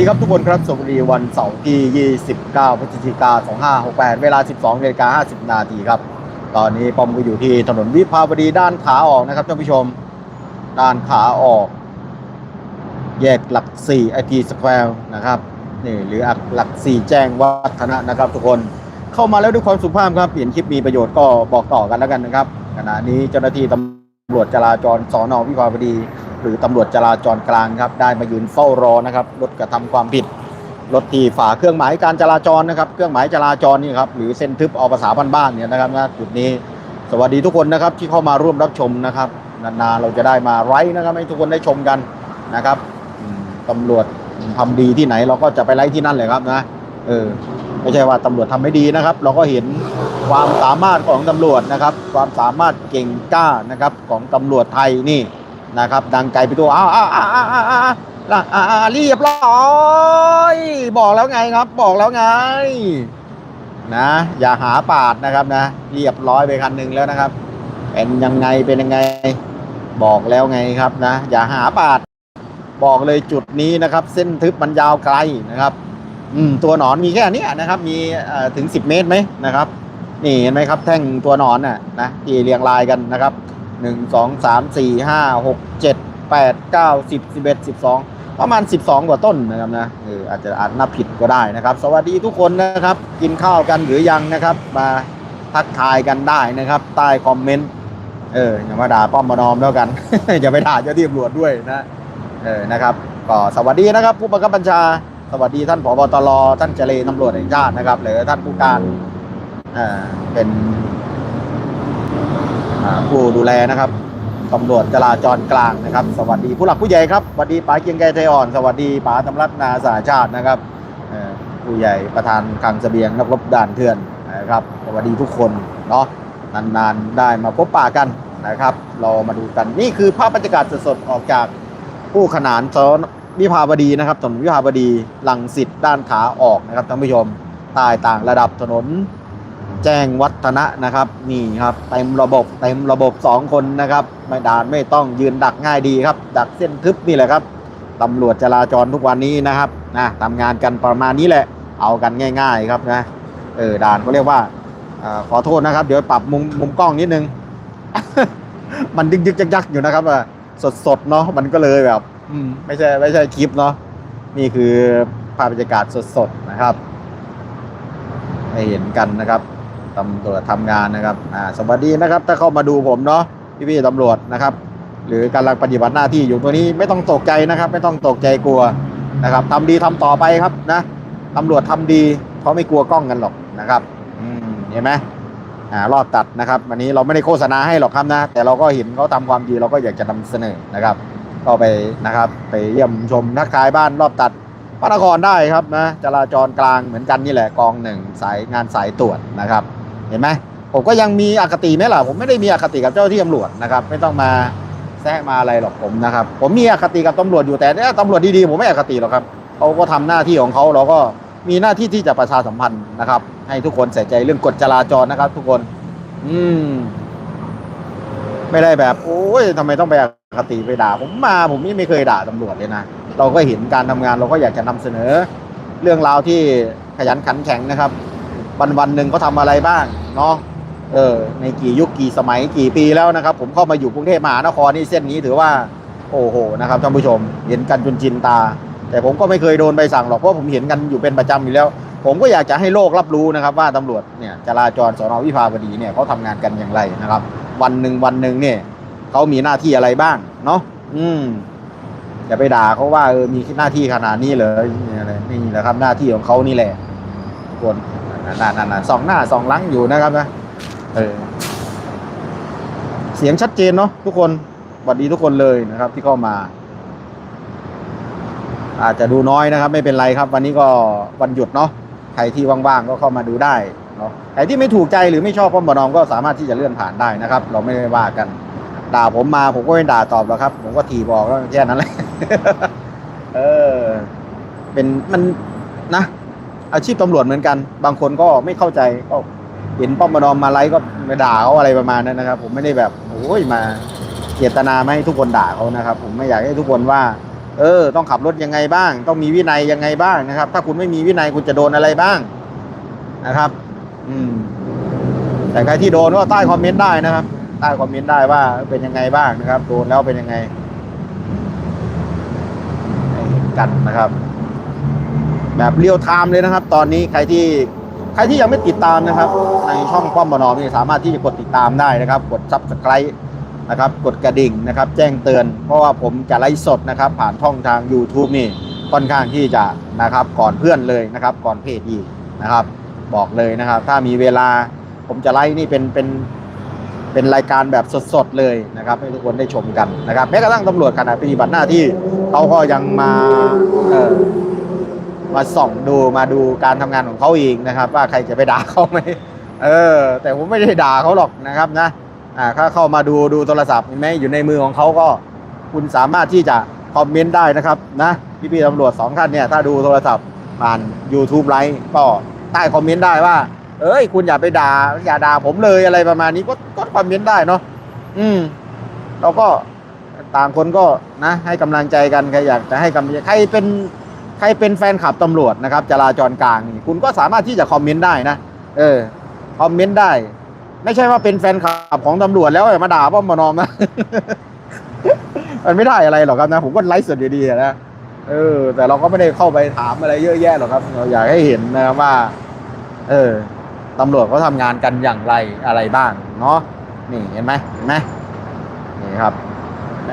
ดีครับทุกคนครับสวัสดีวันเสาร์ที่ 29 พฤศจิกา 2568 เวลา 12นาฬิกา50 นาทีครับ ตอนนี้ปอมก็อยู่ที่ถนนวิภาวดีด้านขาออกนะครับท่านผู้ชม ด้านขาออก แยกหลัก4 IT Square นะครับนี่หรือหลัก 4 แจ้งวัฒนะนะครับทุกคนเข้ามาแล้วด้วยความสุภาพครับเห็นคลิปมีประโยชน์ก็บอกต่อกันแล้วกันนะครับขณะนี้เจ้าหน้าที่ตำรวจจราจรสอนอวิภาวดี หรือตำรวจจราจรกลางครับ ได้มายืนเฝ้ารอนะครับรถกระทำความผิดรถที่ฝ่าเครื่องหมายการจราจรนะครับ เครื่องหมายจราจรนี่ครับหรือเส้นทึบเอาภาษาบ้านๆเนี่ยนะครับนะจุดนี้สวัสดีทุกคนนะครับที่เข้ามาร่วมรับชมนะครับนานๆเราจะได้มาไลฟ์นะครับให้ทุกคนได้ชมกันนะครับตำรวจทำดีที่ไหนเราก็จะไปไลฟ์ที่นั่นเลยครับนะเออไม่ใช่ว่าตำรวจทำไม่ดีนะครับ เราก็เห็นความสามารถของตำรวจนะครับ ความสามารถเก่งกล้านะครับของตำรวจไทยนี่ นะครับ ดังไกลไปตัวอ้าวอ้าวอ้าวอ้าวอ้าวอ้าวเรียบร้อยบอกแล้วไงครับ บอกแล้วไง นะ อย่าหาปาดนะครับนะเรียบร้อยไปคันหนึ่งแล้วนะครับ เป็นยังไงเป็นยังไง บอกแล้วไงครับนะ อย่าหาปาด บอกเลยจุดนี้นะครับ เส้นทึบมันยาวไกลนะครับ อืมตัวหนอนมีแค่นี้นะครับ มีถึงสิบเมตรไหมนะครับ นี่เห็นไหมครับ แท่งตัวหนอนน่ะนะที่เรียงรายกันนะครับ หนึ่งสองสามสี่ห้าหกเจ็ดแปดเก้าสิบสิบเอ็ดสิบสองประมาณสิบสองกว่าต้นนะครับนะเอออาจจะอาจนับผิดก็ได้นะครับ สวัสดีทุกคนนะครับ กินข้าวกันหรือยังนะครับ มาทักทายกันได้นะครับ ใต้คอมเมนต์เอออย่ามาด่าป้อมมานอมแล้วกัน อย่าไปด่าเจ้าที่ตำรวจด้วยนะเออนะครับก็สวัสดีนะครับ ผู้บังคับบัญชา สวัสดีท่านผบตรท่านเจเลตำรวจแห่งชาตินะครับ หรือท่านผู้การอ่าเป็น ผู้ดูแลนะครับตำรวจจราจรกลางนะครับ สวัสดีผู้หลักผู้ใหญ่ครับสวัสดีป๋าเกียงไกรไทยอ่อน สวัสดีป๋าตำรัตนาสาชาตินะครับผู้ใหญ่ประธานคลังเสบียงนักรบด่านเถื่อนนะครับสวัสดีทุกคนเนาะนานๆได้มาพบปะกันนะครับ เรามาดูกันนี่คือภาพบรรยากาศสดๆออกจากผู้ขนานซอนวิภาวดีนะครับถนนวิภาวดีลังสิตด้านขาออกนะครับท่านผู้ชมใต้ต่างระดับถนน แจ้งวัฒนะนะครับ นี่ครับเต็มระบบเต็มระบบ 2 คนนะครับ ไม่ด่านไม่ต้องยืนดักง่ายดีครับ ดักเส้นทึบนี่แหละครับตำรวจจราจรทุกวันนี้นะครับนะทำงานกันประมาณนี้แหละ เอากันง่าย ๆ ครับนะเออด่านเขาเรียกว่าอขอโทษนะครับ เดี๋ยวปรับมุมมุมกล้องนิดนึง มันยึกยึกยักยักอยู่นะครับว่ะสดสดเนาะมันก็เลยแบบอืมไม่ใช่ไม่ใช่คลิปเนาะนี่คือภาพบรรยากาศสดๆนะครับ ให้เห็นกันนะครับ ตำรวจทำงานนะครับอ่าสวัสดีนะครับ ถ้าเข้ามาดูผมเนาะพี่พี่ๆตำรวจนะครับ หรือกำลังปฏิบัติหน้าที่อยู่ตัวนี้ไม่ต้องตกใจนะครับ ไม่ต้องตกใจกลัวนะครับทำดีทำต่อไปครับนะตำรวจทำดีเขาไม่กลัวกล้องกันหรอกนะครับเห็นไหมอ่ารอบตัดนะครับวันนี้เราไม่ได้โฆษณาให้หรอกครับนะ แต่เราก็เห็นเขาทำความดีเราก็อยากจะนำเสนอนะครับ ก็ไปนะครับ ไปเยี่ยมชมทักทายบ้านรอบตัดพระนครได้ครับนะจราจรกลางเหมือนกันนี่แหละกองหนึ่งสายงานสายตรวจนะครับ เห็นไหมผมก็ยังมีอคติไหมล่ะผมไม่ได้มีอคติกับเจ้าที่ตำรวจนะครับ ไม่ต้องมาแซะมาอะไรหรอกผมนะครับ ผมมีอคติกับตำรวจอยู่แต่เนี่ยตำรวจดีๆผมไม่อคติหรอกครับเขาก็ทำหน้าที่ของเขาเราก็มีหน้าที่ที่จะประชาสัมพันธ์นะครับ ให้ทุกคนใส่ใจเรื่องกฎจราจรนะครับ ทุกคน อืม ไม่ได้แบบ โอ้ยทำไมต้องไปอคติไปด่า ผมมา ผมนี่ไม่เคยด่าตำรวจเลยนะเราก็เห็นการทำงานเราก็อยากจะนำเสนอ เรื่องราวที่ขยันขันแข็งนะครับ วันวันหนึ่งเขาทำอะไรบ้างเนาะเออในกี่ยุคกี่สมัยกี่ปีแล้วนะครับ ผมเข้ามาอยู่กรุงเทพมหานครนี่เส้นนี้ถือว่า โอ้โหนะครับท่านผู้ชม เห็นกันจนจินตา แต่ผมก็ไม่เคยโดนใบสั่งหรอกเพราะผมเห็นกันอยู่เป็นประจำอยู่แล้ว ผมก็อยากจะให้โลกรับรู้นะครับ ว่าตำรวจเนี่ยจราจรสอนอวิภาวดีเนี่ยเขาทำงานกันอย่างไรนะครับ วันหนึ่งวันหนึ่งเนี่ยเขามีหน้าที่อะไรบ้างเนาะอืมอย่าไปด่าเขาว่าเออมีหน้าที่ขนาดนี้เลยนี่อะไรนี่แหละครับหน้าที่ของเขานี่แหละคน นั่นนั่นสองหน้าสองหลังอยู่นะครับนะเออเสียงชัดเจนเนาะทุกคนสวัสดีทุกคนเลยนะครับ ที่เข้ามา อาจจะดูน้อยนะครับ ไม่เป็นไรครับ วันนี้ก็วันหยุดเนาะใครที่ว่างๆก็เข้ามาดูได้เนาะใครที่ไม่ถูกใจหรือไม่ชอบพ่อมบนอมก็สามารถที่จะเลื่อนผ่านได้นะครับ เราไม่ได้ว่ากัน ด่าผมมาผมก็ไม่ด่าตอบหรอกครับ ผมก็ถีบบอกแล้วแค่นั้นแหละเออ เป็นมันนะ อาชีพตำรวจเหมือนกัน บางคนก็ไม่เข้าใจก็เห็นป้อมมานอมมาไลฟ์ก็ไปด่าเขาอะไรประมาณนั้นนะครับ ผมไม่ได้แบบโอ้ยมาเจตนาไม่ให้ทุกคนด่าเขานะครับ ผมไม่อยากให้ทุกคนว่า เออ ต้องขับรถยังไงบ้าง ต้องมีวินัยยังไงบ้างนะครับ ถ้าคุณไม่มีวินัยคุณจะโดนอะไรบ้างนะครับ อืม แต่ใครที่โดนก็ใต้คอมเมนต์ได้นะครับ ใต้คอมเมนต์ได้ว่าเป็นยังไงบ้างนะครับ โดนแล้วเป็นยังไงกันนะครับ แบบเรียลไทม์เลยนะครับ ตอนนี้ใครที่ใครที่ยังไม่ติดตามนะครับ ในช่องป้อมบนอมนี่สามารถที่จะกดติดตามได้นะครับ กดซับสไคร์นะครับกดกระดิ่งนะครับ แจ้งเตือน เพราะว่าผมจะไลฟ์สดนะครับ ผ่านช่องทาง YouTube นี่ค่อนข้างที่จะนะครับก่อนเพื่อนเลยนะครับ ก่อนเพจอีกนะครับ บอกเลยนะครับ ถ้ามีเวลาผมจะไลฟ์นี่เป็นเป็นเป็นรายการแบบสดๆเลยนะครับ ให้ทุกคนได้ชมกันนะครับแม้กระทั่งตำรวจขณะปฏิบัติหน้าที่เขาก็ยังมาเมาส่องดูมาดูการทำงานของเขาเองนะครับ ว่าใครจะไปด่าเขาไหมเออ แต่ผมไม่ได้ด่าเขาหรอกนะครับนะอ่าถ้าเข้ามาดูดูโทรศัพท์เห็นไหมอยู่ในมือของเขาก็ คุณสามารถที่จะคอมเมนต์ได้นะครับนะพี่ๆตำรวจสองท่านเนี่ยถ้าดูโทรศัพท์ผ่าน YouTube ไลฟ์ก็ใต้คอมเมนต์ได้ว่า เอ้ย คุณอย่าไปด่าอย่าด่าผมเลยอะไรประมาณนี้ก็ก็คอมเมนต์ได้เนาะอืมเราก็ต่างคนก็นะ ให้กำลังใจกันใครอยากจะให้กำลังใจใครเป็น ใครเป็นแฟนคลับตำรวจนะครับจราจรกลางนี่คุณก็สามารถที่จะคอมเมนต์ได้นะ เออคอมเมนต์ได้ ไม่ใช่ว่าเป็นแฟนคลับของตำรวจแล้วมาด่าป้อมมานอมนะมันไม่ได้อะไรหรอกครับนะ ผมก็ไลฟ์สดดีๆนะเออ แต่เราก็ไม่ได้เข้าไปถามอะไรเยอะแยะหรอกครับ เราอยากให้เห็นนะครับว่า เออตำรวจเขาทำงานกันอย่างไรอะไรบ้างเนาะนี่เห็นไหมเห็นไหมนี่ครับแหม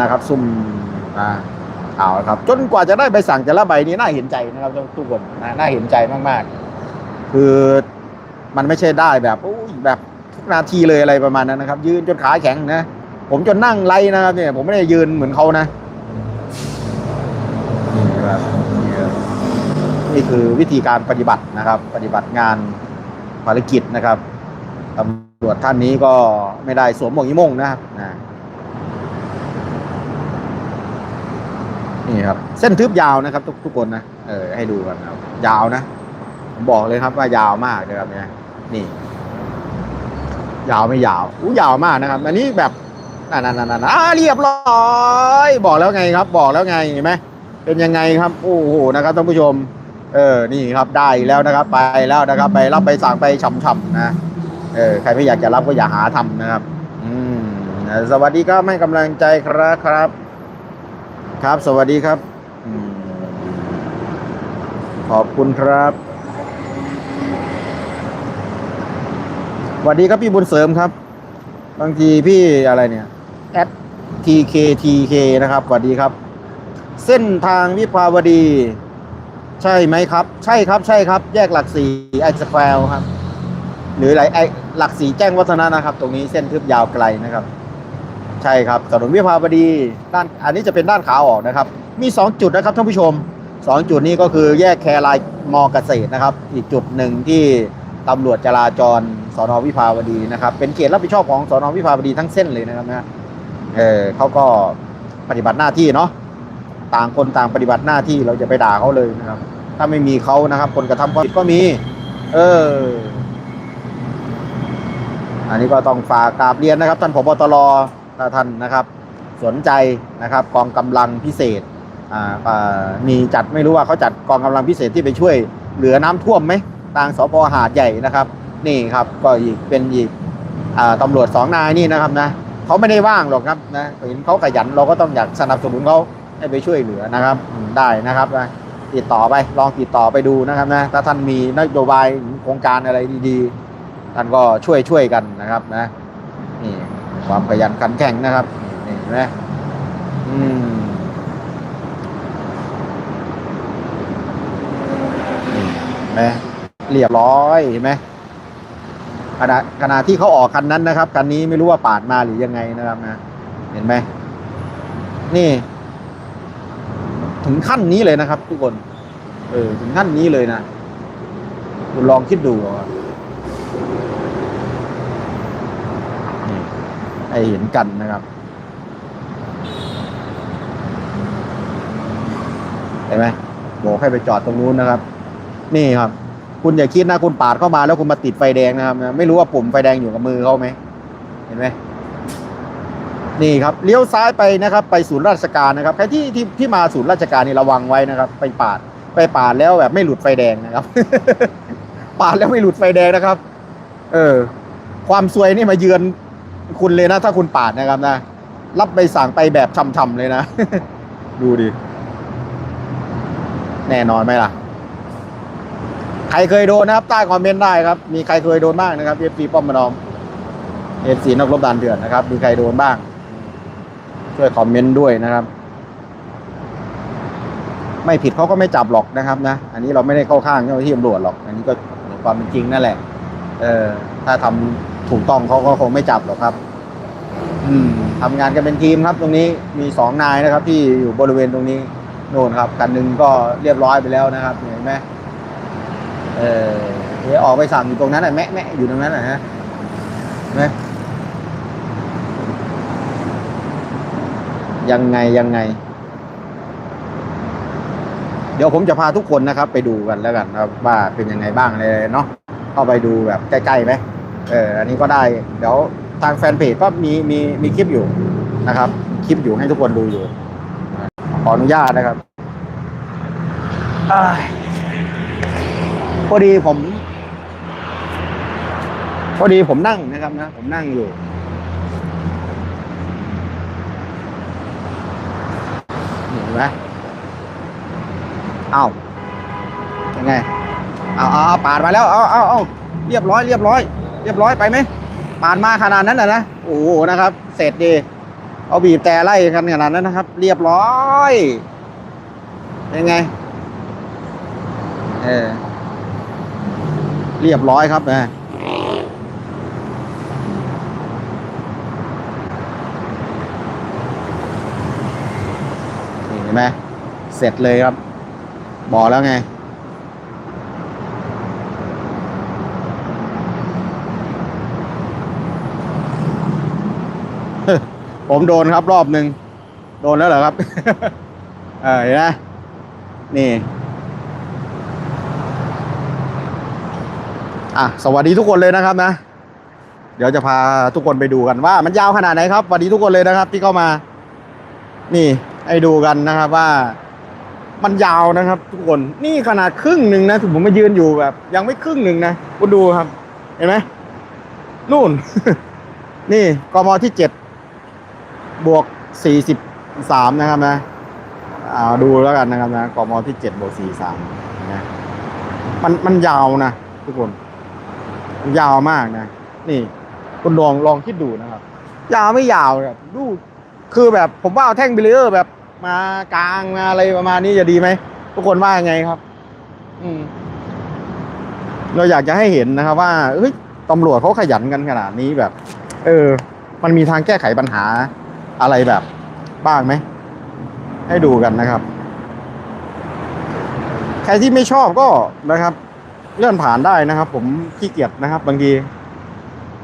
นะครับซุ่มอ่าาละครับ จนกว่าจะได้ใบสั่งแต่ละใบนี้น่าเห็นใจนะครับทุกคนนะน่าเห็นใจมากๆ คือมันไม่ใช่ได้แบบโอ้แบบทุกนาทีเลยอะไรประมาณนั้นนะครับ ยืนจนขาแข็งนะ ผมจนนั่งไล่นะครับเนี่ยผมไม่ได้ยืนเหมือนเขานะนี่ครับนี่คือวิธีการปฏิบัตินะครับ ปฏิบัติงานภารกิจนะครับตำรวจท่านนี้ก็ไม่ได้สวมหมวกยี่มงนะครับนะ นี่ครับ เส้นทึบยาวนะครับ ทุกทุกคนนะเออให้ดูกันครับ ยาวนะผมบอกเลยครับว่ายาวมากนะครับเนี่ยนี่ ยาวไม่ยาวอู้ยาวมากนะครับ อันนี้แบบนั่นนั่นนั่นอ่าเรียบร้อยบอกแล้วไงครับ บอกแล้วไงเห็นไหมเป็นยังไงครับโอ้โหนะครับท่านผู้ชม เออนี่ครับได้แล้วนะครับ ไปแล้วนะครับ ไปรับไปสั่งไปช่ำๆนะเออใครไม่อยากจะรับก็อย่าหาทำนะครับ อืมสวัสดีครับให้กำลังใจครับครับ ครับ สวัสดีครับอืมขอบคุณครับสวัสดีครับพี่บุญเสริมครับ บางทีพี่อะไรเนี่ย at tkTK นะครับสวัสดีครับ เส้นทางวิภาวดี ใช่ไหมครับ ใช่ครับ ใช่ครับ แยกหลักสี่ไอสแควร์ครับ หรืออะไรไอหลักสี่แจ้งวัฒนะนะครับ ตรงนี้เส้นทึบยาวไกลนะครับ ใช่ครับถนนวิภาวดีด้านอันนี้จะเป็นด้านขาออกนะครับ มี 2 จุดนะครับท่านผู้ชม 2 จุดนี้ก็คือแยกแครายมอเกษตรนะครับ อีกจุดหนึ่งที่ตำรวจจราจรสอนอวิภาวดีนะครับ เป็นเขตรับผิดชอบของสอนอวิภาวดีทั้งเส้นเลยนะครับนะเออเขาก็ปฏิบัติหน้าที่เนาะต่างคนต่างปฏิบัติหน้าที่เราจะไปด่าเขาเลยนะครับ ถ้าไม่มีเขานะครับ คนกระทำความผิดก็มี เออ อันนี้ก็ต้องฝากกราบเรียนนะครับท่านผบตร ถ้าท่านนะครับ สนใจนะครับกองกำลังพิเศษอ่ามีจัดไม่รู้ว่าเขาจัดกองกำลังพิเศษที่ไปช่วยเหลือน้ำท่วมไหมทางสพหาดใหญ่นะครับ นี่ครับก็อีกเป็นอีกอ่าตำรวจสองนายนี่นะครับนะเขาไม่ได้ว่างหรอกครับนะเห็นเขาขยันเราก็ต้องอยากสนับสนุนเขาให้ไปช่วยเหลือนะครับได้นะครับนะติดต่อไปลองติดต่อไปดูนะครับนะถ้าท่านมีนโยบายโครงการอะไรดีๆท่านก็ช่วยช่วยกันนะครับนะนี่ ความขยันขันแข็งนะครับนี่เห็นไหมอืมเห็นไหมเรียบร้อยเห็นไหมขณะขณะที่เขาออกคันนั้นนะครับคันนี้ไม่รู้ว่าปาดมาหรือยังไงนะครับนะเห็นไหมนี่ ถึงขั้นนี้เลยนะครับ ทุกคน เออ ถึงขั้นนี้เลยนะคุณลองคิดดูเอา ให้เห็นกันนะครับ เห็นไหมบอกให้ไปจอดตรงนู้นนะครับ นี่ครับ คุณอย่าคิดนะคุณปาดเข้ามาแล้วคุณมาติดไฟแดงนะครับ ไม่รู้ว่าปุ่มไฟแดงอยู่กับมือเขาไหม เห็นไหมนี่ครับเลี้ยวซ้ายไปนะครับ ไปศูนย์ราชการนะครับใครที่ที่ที่มาศูนย์ราชการนี่ระวังไว้นะครับ ไปปาดไปปาดแล้วแบบไม่หลุดไฟแดงนะครับ ปาดแล้วไม่หลุดไฟแดงนะครับ เออ ความซวยนี่มาเยือน คุณเลยนะ ถ้าคุณปาดนะครับนะ รับใบสั่งไปแบบช่ำๆเลยนะ ดูดิ แน่นอนไหมล่ะ ใครเคยโดนนะครับ ใต้คอมเมนต์ได้ครับ มีใครเคยโดนบ้างนะครับเอฟซีป้อมมานอมเอฟซีนักรบดานเดือนนะครับ มีใครโดนบ้าง ช่วยคอมเมนต์ด้วยนะครับ ไม่ผิดเขาก็ไม่จับหรอกนะครับนะ อันนี้เราไม่ได้เข้าข้างเจ้าหน้าที่ตำรวจหรอก อันนี้ก็ความเป็นจริงนั่นแหละ เออ ถ้าทำ ถูกต้องเขาก็คงไม่จับหรอกครับ อืมทำงานกันเป็นทีมครับ ตรงนี้มีสองนายนะครับ ที่อยู่บริเวณตรงนี้โน่นครับคันหนึ่งก็เรียบร้อยไปแล้วนะครับเห็นไหมเออเดี๋ยวออกไปสั่งอยู่ตรงนั้นน่ะแมะแมะอยู่ตรงนั้นน่ะฮะเห็นไหมยังไงยังไง เดี๋ยวผมจะพาทุกคนนะครับ ไปดูกันแล้วกันครับว่าเป็นยังไงบ้างเลยเนาะเข้าไปดูแบบใกล้ๆไหม เอออันนี้ก็ได้ เดี๋ยวทางแฟนเพจก็มีมีมีคลิปอยู่นะครับ คลิปอยู่ให้ทุกคนดูอยู่ ขออนุญาตนะครับอ้พอดีผม พอดีผมนั่งนะครับนะ ผมนั่งอยู่ เห็นไหมเอายังไง เอาเอาเอาปาดมาแล้ว เอาเอาเอาเรียบร้อย เรียบร้อย เรียบร้อยไปไหมปาดมาขนาดนั้นนะนะโอ้โหนะครับ เสร็จดีเอาบีบแต่ไล่กันขนาดนั้นนะครับ เรียบร้อยยังไงเออเรียบร้อยครับนะนี่เห็นไหมเสร็จเลยครับ บอกแล้วไง ผมโดนครับรอบหนึ่งโดนแล้วเหรอครับ เออเห็นไหมนี่ อะ สวัสดีทุกคนเลยนะครับนะ เดี๋ยวจะพาทุกคนไปดูกันว่า มันยาวขนาดไหนครับสวัสดีทุกคนเลยนะครับ ที่เข้ามา นี่ให้ดูกันนะครับว่า มันยาวนะครับ ทุกคนนี่ขนาดครึ่งหนึ่งนะถึงผมมายืนอยู่แบบ ยังไม่ครึ่งหนึ่งนะคุณดูครับ เห็นไหมนู่น นี่กมที่เจ็ด บวกสี่สิบสามนะครับนะอ่าดูแล้วกันนะครับนะกมที่เจ็ดบวกสี่สามนะ มันมันยาวนะทุกคน ยาวมากนะ นี่คุณลองลองคิดดูนะครับ ยาวไม่ยาวแบบดูคือแบบผมว่าเอาแท่งเบรีเออร์แบบมากลางมาอะไรประมาณนี้จะดีไหมทุกคนว่ายังไงครับ อืมเราอยากจะให้เห็นนะครับ ว่าเฮ้ยตำรวจเขาขยันกันขนาดนี้แบบ เออ มันมีทางแก้ไขปัญหา อะไรแบบบ้างไหม ให้ดูกันนะครับ ใครที่ไม่ชอบก็นะครับ เลื่อนผ่านได้นะครับ ผมขี้เกียจนะครับ บางที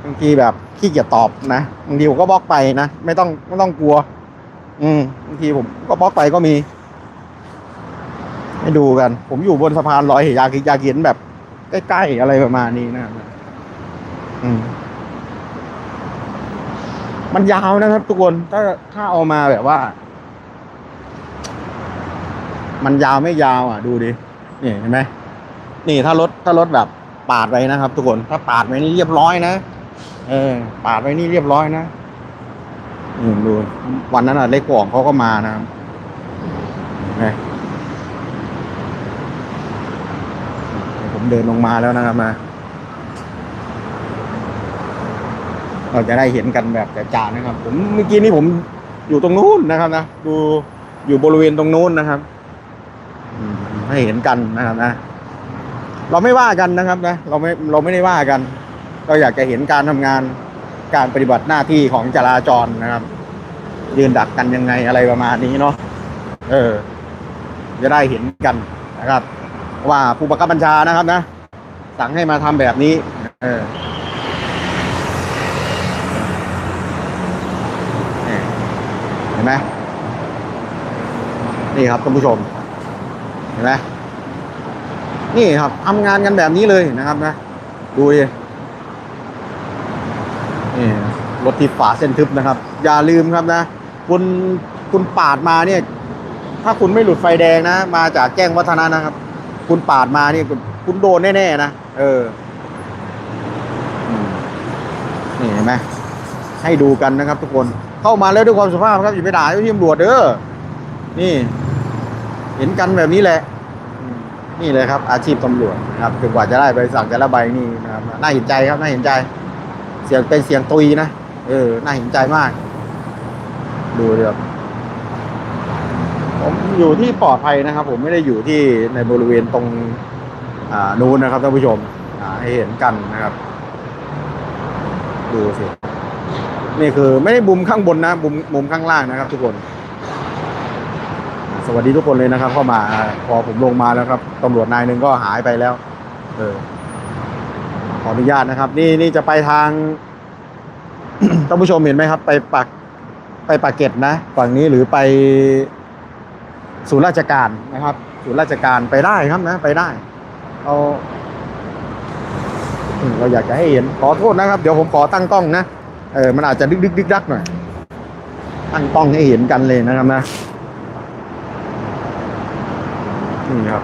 บางทีแบบขี้เกียจตอบนะบางทีผมก็บล็อกไปนะไม่ต้องไม่ต้องกลัว อืมบางทีผมก็บล็อกไปก็มี ให้ดูกัน ผมอยู่บนสะพานลอยอยากอยากเห็นแบบใกล้ๆอะไรประมาณนี้นะครับอืม มันยาวนะครับ ทุกคนถ้าถ้าเอามาแบบว่า มันยาวไม่ยาวอะ ดูดินี่เห็นไหมนี่ถ้ารถถ้ารถแบบปาดไปนะครับ ทุกคนถ้าปาดไปนี่เรียบร้อยนะเออ ปาดไปนี่เรียบร้อยนะนี่ดูวันนั้นอะเล็กกว่องเขาก็มานะครับนี่ผมเดินลงมาแล้วนะครับมา เราจะได้เห็นกันแบบจ่านะครับ ผมเมื่อกี้นี้ผมอยู่ตรงนู้นนะครับนะดูอยู่บริเวณตรงนู้นนะครับให้เห็นกันนะครับนะ เราไม่ว่ากันนะครับนะ เราไม่เราไม่ได้ว่ากัน เราอยากจะเห็นการทำงานการปฏิบัติหน้าที่ของจราจรนะครับ ยืนดักกันยังไงอะไรประมาณนี้เนาะเออ จะได้เห็นกันนะครับ ว่าผู้บังคับบัญชานะครับนะ สั่งให้มาทำแบบนี้ เออ นี่เห็น ไหมนี่ครับท่านผู้ชม เห็นไหมนี่ครับทำงานกันแบบนี้เลยนะครับนะดูดินี่รถที่ฝาเส้นทึบนะครับ อย่าลืมครับนะ คุณคุณปาดมาเนี่ย ถ้าคุณไม่หลุดไฟแดงนะ มาจากแจ้งวัฒนะนะครับ คุณปาดมาเนี่ยคุณคุณโดนแน่ๆนะเออนี่เห็นไหมให้ดูกันนะครับทุกคน เข้ามาแล้วด้วยความสุภาพครับอย่าไปด่าเจ้าที่ตำรวจเด้อนี่ เห็นกันแบบนี้แหละ นี่เลยครับ อาชีพตำรวจนะครับจนกว่าจะได้ใบสั่งแต่ละใบนี่นะครับน่าเห็นใจครับน่าเห็นใจ เสียงเป็นเสียงตุยนะเออน่าเห็นใจมาก ดูเดี๋ยวผมอยู่ที่ปลอดภัยนะครับ ผมไม่ได้อยู่ที่ในบริเวณตรงอ่านู้นนะครับท่านผู้ชมให้เห็นกันนะครับ ดูสิ นี่คือไม่ได้มุมข้างบนนะมุมมุมข้างล่างนะครับทุกคน สวัสดีทุกคนเลยนะครับ เข้ามาพอผมลงมาแล้วครับตำรวจนายหนึ่งก็หายไปแล้ว เออขออนุญาตนะครับ นี่นี่จะไปทางท่านผู้ชมเห็นไหมครับ ไปปักไปปากเกร็ดนะฝั่งนี้หรือไปศูนย์ราชการนะครับศูนย์ราชการไปได้ครับนะ ไปได้เอาเราอยากจะให้เห็นขอโทษนะครับ เดี๋ยวผมขอตั้งกล้องนะ เออมันอาจจะดึกดึกดึกดักหน่อยตั้งต้องให้เห็นกันเลยนะครับนะนี่ครับ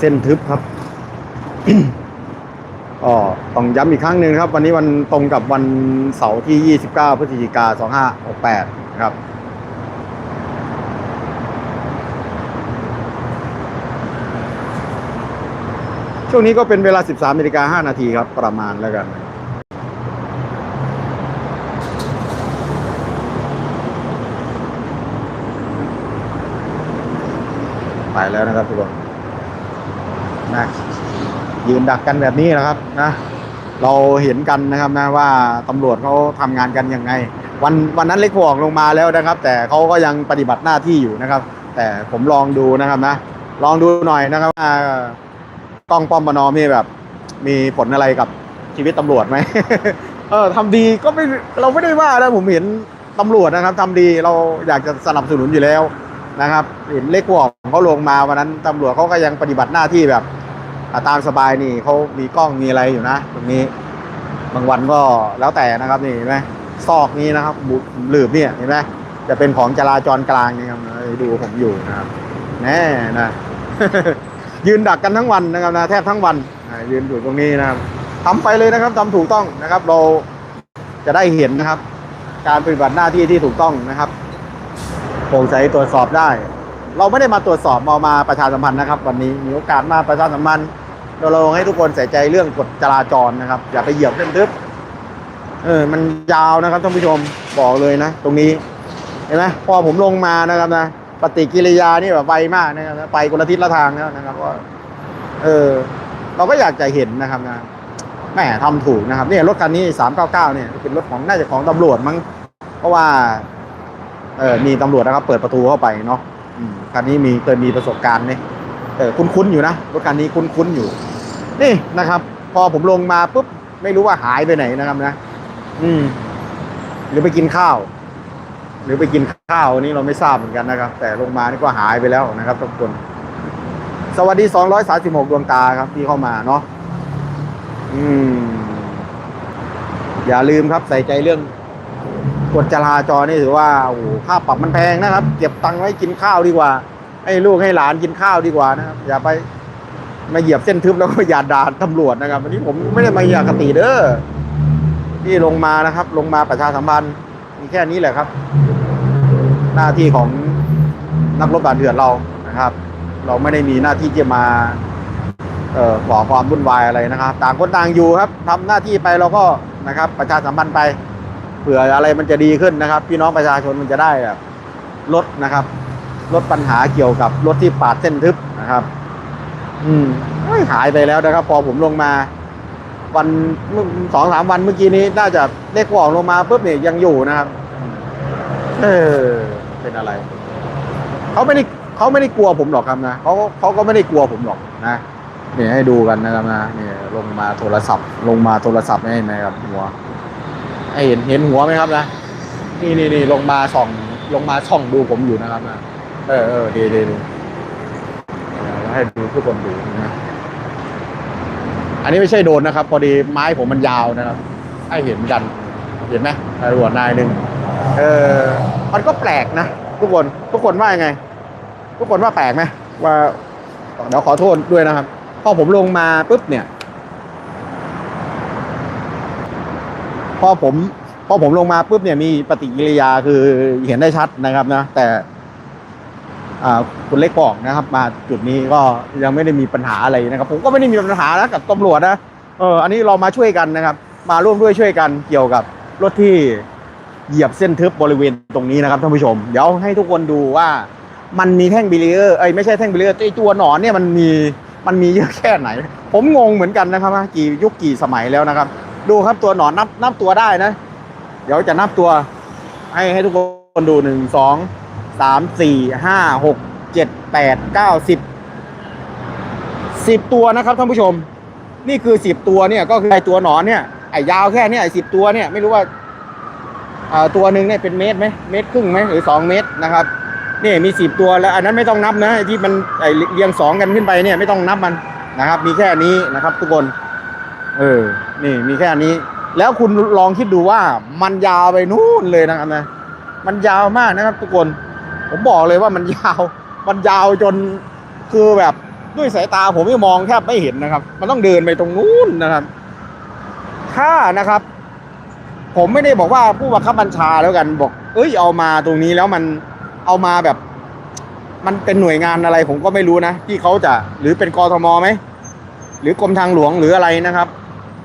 เส้นทึบครับอ๋อต้องย้ำอีกครั้งหนึ่งครับ วันนี้วันตรงกับวันเสาร์ที่ 29 พฤศจิกา2568นะครับช่วงนี้ก็เป็นเวลา 13นาฬิกา5นาทีครับ ประมาณแล้วกัน ไปแล้วนะครับทุกคน นะยืนดักกันแบบนี้นะครับนะเราเห็นกันนะครับนะว่าตำรวจเขาทำงานกันยังไง วันวันนั้นเล็กพวกลงมาแล้วนะครับ แต่เขาก็ยังปฏิบัติหน้าที่อยู่นะครับ แต่ผมลองดูนะครับนะลองดูหน่อยนะครับว่ากล้องป้อมปนอมีแบบ มีผลอะไรกับชีวิตตำรวจไหมเออทำดีก็ไม่เราไม่ได้ว่านะผมเห็นตำรวจนะครับทำดีเราอยากจะสนับสนุนอยู่แล้วนะครับ เห็นเล็กพวกเขาลงมาวันนั้นตำรวจเขาก็ยังปฏิบัติหน้าที่แบบ ตามสบายนี่เขามีกล้องมีอะไรอยู่นะ ตรงนี้ บางวันก็แล้วแต่นะครับนี่เห็นไหมซอกนี้นะครับบุหลืบเนี่ยเห็นไหมจะเป็นของจราจรกลางนี่ครับดูผมอยู่นะครับแน่นะยืนดักกันทั้งวันนะครับนะแทบทั้งวันยืนอยู่ตรงนี้นะครับทำไปเลยนะครับทำถูกต้องนะครับ เราจะได้เห็นนะครับ การปฏิบัติหน้าที่ที่ถูกต้องนะครับโปร่งใสตรวจสอบได้ เราไม่ได้มาตรวจสอบมามาประชาสัมพันธ์นะครับ วันนี้มีโอกาสมาประชาสัมพันธ์ เราลงให้ทุกคนใส่ใจเรื่องกฎจราจรนะครับ อย่าไปเหยียบเส้นทึบเออ มันยาวนะครับท่านผู้ชมบอกเลยนะ ตรงนี้ เห็นไหมพอผมลงมานะครับนะปฏิกิริยานี่แบบไวมากนะครับไปคนละทิศละทางแล้วนะครับว่าเออ เราก็อยากจะเห็นนะครับนะแหมทำถูกนะครับเนี่ยรถคันนี้สามเก้าเก้าเนี่ยเป็นรถของน่าจะของตำรวจมั้งเพราะว่า เออมีตำรวจนะครับ เปิดประตูเข้าไปเนาะคันนี้มีเคยมีประสบการณ์เนี่ย เออคุ้นๆอยู่นะรถคันนี้คุ้นๆอยู่ นี่นะครับ พอผมลงมาปุ๊บไม่รู้ว่าหายไปไหนนะครับนะ อืม หรือไปกินข้าว หรือไปกินข้าวนี้เราไม่ทราบเหมือนกันนะครับ แต่ลงมานี่ก็หายไปแล้วนะครับทุกคน สวัสดี 236 ดวงตาครับที่เข้ามาเนาะอืม อย่าลืมครับใส่ใจเรื่องกฎจราจรนี่ถือว่าโอ้โหค่าปรับมันแพงนะครับ เก็บตังค์ไว้กินข้าวดีกว่า ให้ลูกให้หลานกินข้าวดีกว่านะครับ อย่าไปมาเหยียบเส้นทึบแล้วก็อย่าด่าตำรวจนะครับวันนี้ผมไม่ได้มาอยากคติเด้อที่ลงมานะครับ ลงมาประชาสัมพันธ์มีแค่นี้แหละครับ หน้าที่ของนักรบด่านเถื่อนเรานะครับ เราไม่ได้มีหน้าที่จะมาเอ่อก่อความวุ่นวายอะไรนะครับ ต่างคนต่างอยู่ครับทำหน้าที่ไปเราก็นะครับ ประชาสัมพันธ์ไปเผื่ออะไรมันจะดีขึ้นนะครับ พี่น้องประชาชนมันจะได้แบบลดนะครับ ลดปัญหาเกี่ยวกับรถที่ปาดเส้นทึบนะครับ อืมหายไปแล้วนะครับ พอผมลงมา วันสองสามวันเมื่อกี้นี้ น่าจะเลขออกลงมาปุ๊บเนี่ยยังอยู่นะครับ เออ เป็นอะไรเขาไม่ได้เขาไม่ได้กลัวผมหรอกครับนะเขาเขาก็ไม่ได้กลัวผมหรอกนะเนี่ยให้ดูกันนะครับนะเนี่ยลงมาโทรศัพท์ ลงมาโทรศัพท์ให้ไหมครับหัวให้เห็นเห็นหัวไหมครับนะนี่นี่นี่ลงมาส่องลงมาช่องดูผมอยู่นะครับนะ เออเออดีดีดีให้ดูทุกคนดูนะอันนี้ไม่ใช่โดนนะครับ พอดีไม้ผมมันยาวนะครับ ให้เห็นกัน เห็นไหมตำรวจนายหนึ่งเออมันก็แปลกนะทุกคนทุกคนว่ายังไง ทุกคนว่าแปลกไหมว่าเดี๋ยวขอโทษด้วยนะครับ พอผมลงมาปุ๊บเนี่ย พอผม พอผมลงมาปุ๊บเนี่ยมีปฏิกิริยาคือเห็นได้ชัดนะครับนะแต่ คุณเล็กบอกนะครับ มาจุดนี้ก็ยังไม่ได้มีปัญหาอะไรนะครับ ผมก็ไม่ได้มีปัญหานะกับตำรวจนะเอออันนี้เรามาช่วยกันนะครับ มาร่วมด้วยช่วยกันเกี่ยวกับรถที่เหยียบเส้นทึบบริเวณตรงนี้นะครับท่านผู้ชม เดี๋ยวให้ทุกคนดูว่ามันมีแท่งบิลเลอร์เอ้ยไม่ใช่แท่งบิลเลอร์ไอตัวหนอนเนี่ยมันมีมันมีเยอะแค่ไหน ผมงงเหมือนกันนะครับว่ากี่ยุคกี่สมัยแล้วนะครับ ดูครับตัวหนอนนับนับตัวได้นะ เดี๋ยวจะนับตัว ให้ให้ทุกคนดูหนึ่งสอง สามสี่ห้าหกเจ็ดแปดเก้าสิบสิบตัวนะครับท่านผู้ชม นี่คือสิบตัวเนี่ยก็คือไอตัวหนอนเนี่ยไอยาวแค่เนี่ยไอสิบตัวเนี่ยไม่รู้ว่าตัวหนึ่งเนี่ยเป็นเมตรไหมเมตรครึ่งไหมหรือสองเมตรนะครับนี่มีสิบตัวแล้วอันนั้นไม่ต้องนับนะที่มันไอเรียงสองกันขึ้นไปเนี่ยไม่ต้องนับมันนะครับ มีแค่นี้นะครับ ทุกคนเออนี่มีแค่นี้ แล้วคุณลองคิดดูว่ามันยาวไปนู่นเลยนะครับนะมันยาวมากนะครับทุกคน ผมบอกเลยว่ามันยาว มันยาวจนคือแบบด้วยสายตาผมไม่มองแทบไม่เห็นนะครับ มันต้องเดินไปตรงนู้นนะครับ ถ้านะครับ ผมไม่ได้บอกว่าผู้บังคับบัญชาแล้วกันบอก เอ้ยเอามาตรงนี้แล้วมันเอามาแบบ มันเป็นหน่วยงานอะไรผมก็ไม่รู้นะที่เขาจะหรือเป็นกรทมไหมหรือกรมทางหลวงหรืออะไรนะครับ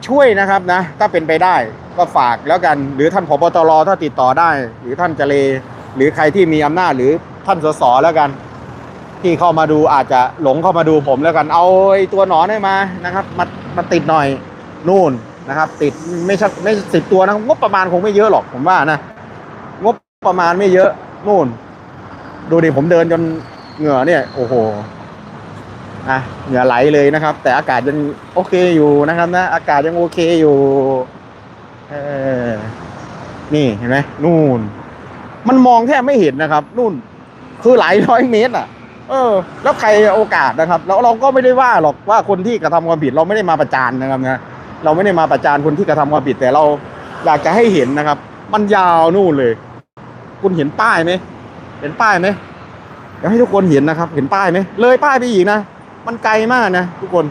ช่วยนะครับนะ ถ้าเป็นไปได้ก็ฝากแล้วกัน หรือท่านผบตรถ้าติดต่อได้ หรือท่านเจเล หรือใครที่มีอำนาจหรือท่านสสแล้วกัน ที่เข้ามาดูอาจจะหลงเข้ามาดูผมแล้วกัน เอาไอ้ตัวหนอนให้มานะครับมามาติดหน่อยนู่นนะครับ ติดไม่ใช่ไม่สิบตัวนะงบประมาณคงไม่เยอะหรอกผมว่านะงบประมาณไม่เยอะนู่น ดูดิผมเดินจนเหงื่อเนี่ย โอ้โหอะเหงื่อไหลเลยนะครับ แต่อากาศยังโอเคอยู่นะครับนะอากาศยังโอเคอยู่เออนี่เห็นไหมนู่น มันมองแทบไม่เห็นนะครับนู่นคือหลายร้อยเมตรอะ เออ แล้วใครโอกาสนะครับ แล้วเราก็ไม่ได้ว่าหรอกว่าคนที่กระทำความผิดเราไม่ได้มาประจานนะครับนะเราไม่ได้มาประจานคนที่กระทำความผิดแต่เราอยากจะให้เห็นนะครับ มันยาวนู่นเลย คุณเห็นป้ายไหมเห็นป้ายไหมอยากให้ทุกคนเห็นนะครับ เห็นป้ายไหมเลยป้ายไปอีกนะมันไกลมากนะทุกคน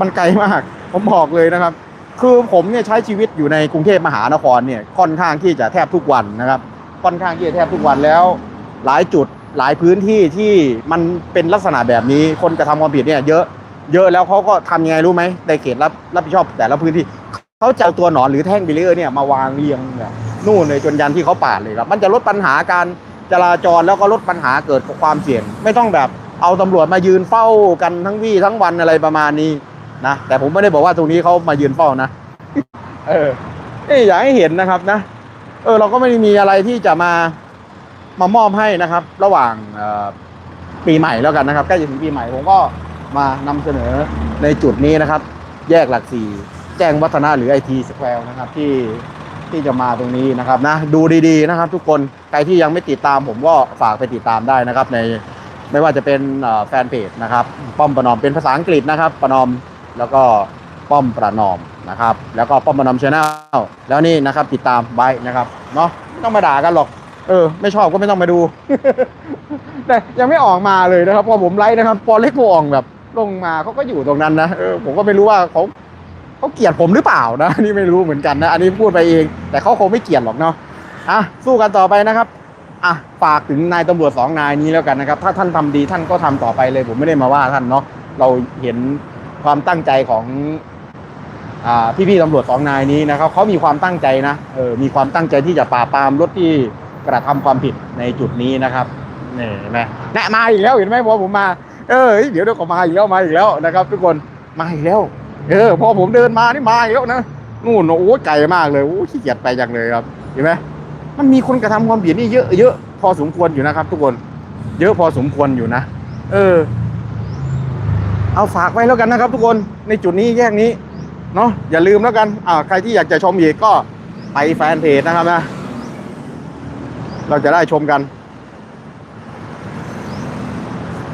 มันไกลมาก ผมบอกเลยนะครับ คือผมเนี่ยใช้ชีวิตอยู่ในกรุงเทพมหานครเนี่ยค่อนข้างที่จะแทบทุกวันนะครับ ค่อนข้างที่จะแทบทุกวันแล้ว หลายจุดหลายพื้นที่ที่มันเป็นลักษณะแบบนี้คนกระทำความผิดเนี่ยเยอะเยอะแล้วเขาก็ทำยังไงรู้ไหมในเขตรับรับผิดชอบแต่ละพื้นที่เขาจะเอาตัวหนอนหรือแท่งบิลเลอร์เนี่ยมาวางเรียงแบบนู่นเลยจนยันที่เขาปาดเลยครับ มันจะลดปัญหาการจราจรแล้วก็ลดปัญหาเกิดความเสี่ยง ไม่ต้องแบบเอาตำรวจมายืนเฝ้ากันทั้งวี่ทั้งวันอะไรประมาณนี้นะแต่ผมไม่ได้บอกว่าตรงนี้เขามายืนเฝ้านะ เออเอ้ยอยากให้เห็นนะครับนะ เออเราก็ไม่ได้มีอะไรที่จะมามามอบให้นะครับ ระหว่างปีใหม่แล้วกันนะครับใกล้จะถึงปีใหม่ผมก็มานำเสนอในจุดนี้นะครับ แยกหลักสี่แจ้งวัฒนะหรือไอทีสแควร์นะครับที่ที่จะมาตรงนี้นะครับนะดูดีๆนะครับ ทุกคนใครที่ยังไม่ติดตามผมก็ฝากไปติดตามได้นะครับ ในไม่ว่าจะเป็นแฟนเพจนะครับ ป้อมประนอมเป็นภาษาอังกฤษนะครับ ประนอมแล้วก็ ป้อมประนอมนะครับ แล้วก็ป้อมประนอมชาแนลแล้วนี่นะครับติดตามไว้นะครับเนาะไม่ต้องมาด่ากันหรอก เออ ไม่ชอบก็ไม่ต้องมาดู แต่ยังไม่ออกมาเลยนะครับ พอผมไลฟ์นะครับ พอเล็กโมอองแบบลงมาเขาก็อยู่ตรงนั้นนะเออผมก็ไม่รู้ว่าเขาเขาเกลียดผมหรือเปล่านะนี่ไม่รู้เหมือนกันนะ อันนี้พูดไปเอง แต่เขาคงไม่เกลียดหรอกเนาะอะสู้กันต่อไปนะครับอะฝากถึงนายตำรวจสองนายนี้แล้วกันนะครับ ถ้าท่านทำดีท่านก็ทำต่อไปเลย ผมไม่ได้มาว่าท่านเนาะเราเห็นความตั้งใจของ พี่ๆตำรวจสองนายนี้นะครับเขามีความตั้งใจนะเออมีความตั้งใจที่จะปราบปรามรถที่กระทำความผิดในจุดนี้นะครับนี่เห็นไหมแนะมาอีกแล้วเห็นไหมพอผมมาเออเดี๋ยวเดี๋ยวก็มาอีกแล้วมาอีกแล้วนะครับ ทุกคนมาอีกแล้ว เออพอผมเดินมานี่มาอีกแล้วนะนู่นโอ้ไกลมากเลยโอ้ขี้เกียจไปจังเลยครับเห็นไหมมันมีคนกระทำความผิดนี่เยอะเยอะพอสมควรอยู่นะครับ ทุกคน เยอะพอสมควรอยู่นะ เออ เอาฝากไว้แล้วกันนะครับ ทุกคนในจุดนี้แยกนี้ เนาะอย่าลืมแล้วกันอ่าใครที่อยากจะชมอีกก็ไปแฟนเพจนะครับนะ เราจะได้ชมกัน